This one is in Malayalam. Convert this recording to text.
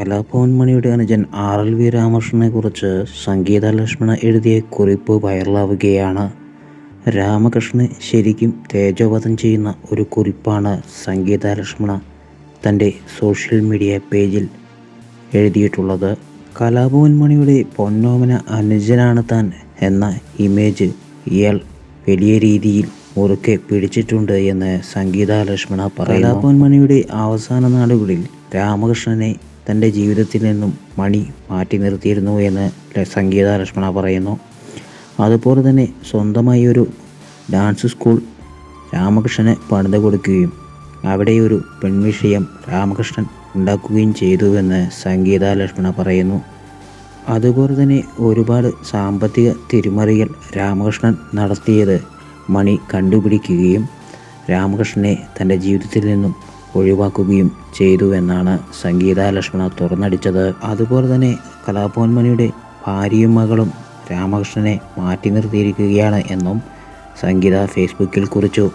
കലാഭവൻ മണിയുടെ അനുജൻ ആർ എൽ വി രാമകൃഷ്ണനെ കുറിച്ച് സംഗീത ലക്ഷ്മണ എഴുതിയ കുറിപ്പ് വൈറലാവുകയാണ്. രാമകൃഷ്ണനെ ശരിക്കും തേജോവധം ചെയ്യുന്ന ഒരു കുറിപ്പാണ് സംഗീത ലക്ഷ്മണ തന്റെ സോഷ്യൽ മീഡിയ പേജിൽ എഴുതിയിട്ടുള്ളത്. കലാഭവൻ മണിയുടെ പൊന്നോമന അനുജനാണ് താൻ എന്ന ഇമേജ് ഇയാൾ വലിയ രീതിയിൽ മുറുക്കെ പിടിച്ചിട്ടുണ്ട് എന്ന് സംഗീത ലക്ഷ്മണ പറയുന്നു. കലാഭവൻ മണിയുടെ അവസാന നാടുകളിൽ രാമകൃഷ്ണനെ തന്റെ ജീവിതത്തിൽ നിന്നും മണി മാറ്റി നിർത്തിയിരുന്നു എന്ന് സംഗീത ലക്ഷ്മണ പറയുന്നു. അതുപോലെ തന്നെ സ്വന്തമായി ഒരു ഡാൻസ് സ്കൂൾ രാമകൃഷ്ണന് പണിത് കൊടുക്കുകയും അവിടെ ഒരു പെൺവിഷയം രാമകൃഷ്ണൻ ഉണ്ടാക്കുകയും ചെയ്തുവെന്ന് സംഗീത ലക്ഷ്മണ പറയുന്നു. അതുപോലെ തന്നെ ഒരുപാട് സാമ്പത്തിക തിരിമറികൾ രാമകൃഷ്ണൻ നടത്തിയത് മണി കണ്ടുപിടിക്കുകയും രാമകൃഷ്ണനെ തന്റെ ജീവിതത്തിൽ നിന്നും ഒഴിവാക്കുകയും ചെയ്തു എന്നാണ് സംഗീത ലക്ഷ്മണ തുറന്നടിച്ചത്. അതുപോലെ തന്നെ കലാഭവൻമണിയുടെ ഭാര്യയും മകളും രാമകൃഷ്ണനെ മാറ്റി നിർത്തിയിരിക്കുകയാണ് എന്നും സംഗീത ഫേസ്ബുക്കിൽ കുറിച്ചു.